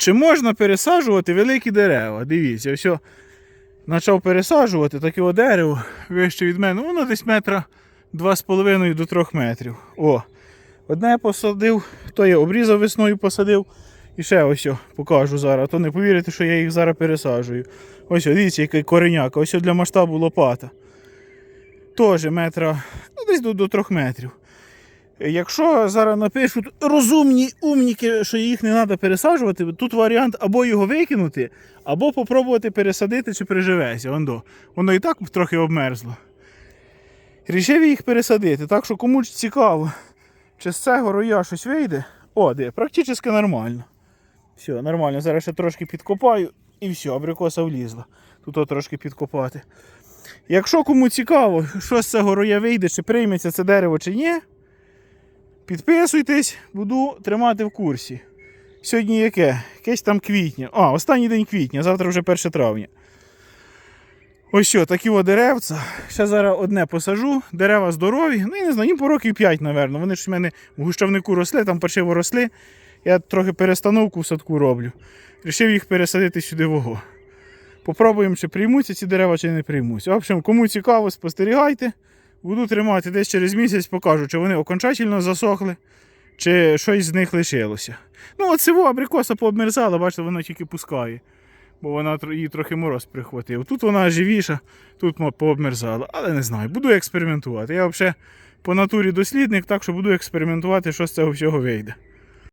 Чи можна пересаджувати великі дерева? Дивіться, ось почав пересаджувати таке дерево вище від мене, воно десь метра 2,5 до 3 метрів. О, одне посадив, то я обрізав весною, посадив. І ще ось покажу зараз. То не повірите, що я їх зараз пересаджую. Ось, о, дивіться, який кореняка. Ось для масштабу лопата. Теж метра, ну, десь до, до 3 метрів. Якщо зараз напишуть розумні умніки, що їх не треба пересаджувати, тут варіант або його викинути, або попробувати пересадити чи приживеться. Воно, воно і так трохи обмерзло. Рішив їх пересадити. Так що комусь цікаво, чи з цього роя щось вийде. О, де, практично нормально. Все, нормально. Зараз ще трошки підкопаю і все, абрикоса влізла. Тут трошки підкопати. Якщо кому цікаво, що з цього роя вийде, чи прийметься це дерево, чи ні, підписуйтесь, буду тримати в курсі. Сьогодні яке? Якесь там квітня. А, останній день квітня, завтра вже 1 травня. Ось що, такі о деревця. Ще зараз одне посажу. Дерева здорові. Ну, я не знаю, їм по років 5, напевно. Вони ж в мене в гущавнику росли, там паршиво росли. Я трохи перестановку в садку роблю. Рішив їх пересадити сюди вого. Попробуємо, чи приймуться ці дерева, чи не приймуться. В общем, кому цікаво, спостерігайте. Буду тримати десь через місяць, покажу, чи вони окончательно засохли, чи щось з них лишилося. Ну, от цього абрикоса пообмерзала, бачите, вона тільки пускає. Бо вона її трохи мороз прихватив. Тут вона живіша, тут пообмерзала. Але не знаю, буду експериментувати. Я взагалі по натурі дослідник, так що буду експериментувати, що з цього всього вийде.